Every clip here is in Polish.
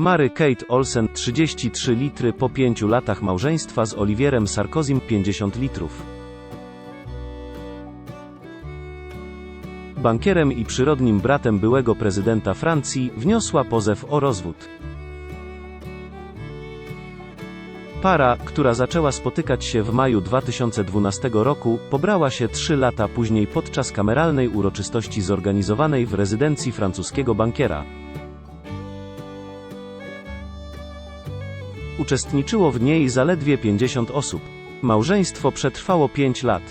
Mary Kate Olsen 33 litry po 5 latach małżeństwa z Oliwierem Sarkozym 50 litrów. Bankierem i przyrodnim bratem byłego prezydenta Francji wniosła pozew o rozwód. Para, która zaczęła spotykać się w maju 2012 roku, pobrała się trzy lata później podczas kameralnej uroczystości zorganizowanej w rezydencji francuskiego bankiera. Uczestniczyło w niej zaledwie 50 osób. Małżeństwo przetrwało 5 lat.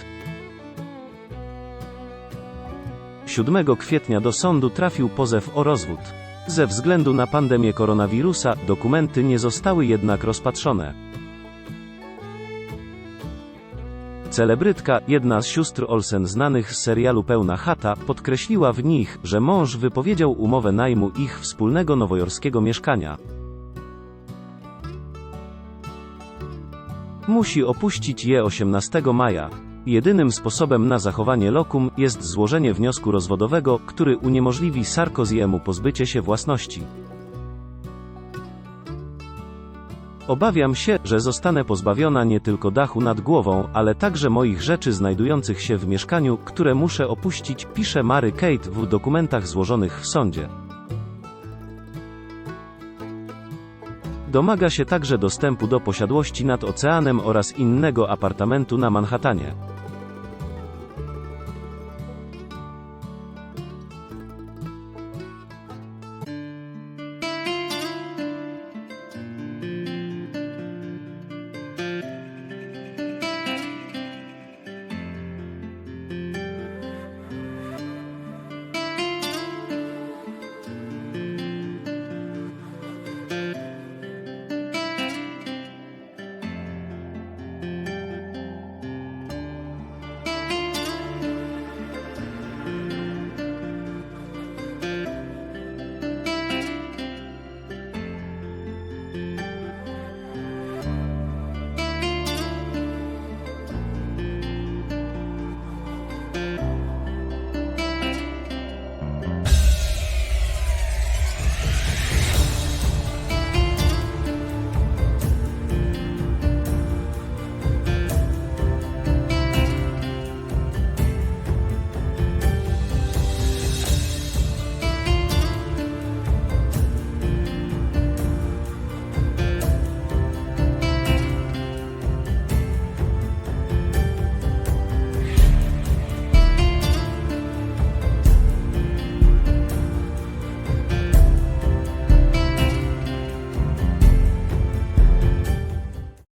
7 kwietnia do sądu trafił pozew o rozwód. Ze względu na pandemię koronawirusa, dokumenty nie zostały jednak rozpatrzone. Celebrytka, jedna z sióstr Olsen znanych z serialu Pełna Chata, podkreśliła w nich, że mąż wypowiedział umowę najmu ich wspólnego nowojorskiego mieszkania. Musi opuścić je 18 maja. Jedynym sposobem na zachowanie lokum jest złożenie wniosku rozwodowego, który uniemożliwi Sarkoziemu pozbycie się własności. Obawiam się, że zostanę pozbawiona nie tylko dachu nad głową, ale także moich rzeczy znajdujących się w mieszkaniu, które muszę opuścić, pisze Mary Kate w dokumentach złożonych w sądzie. Domaga się także dostępu do posiadłości nad oceanem oraz innego apartamentu na Manhattanie.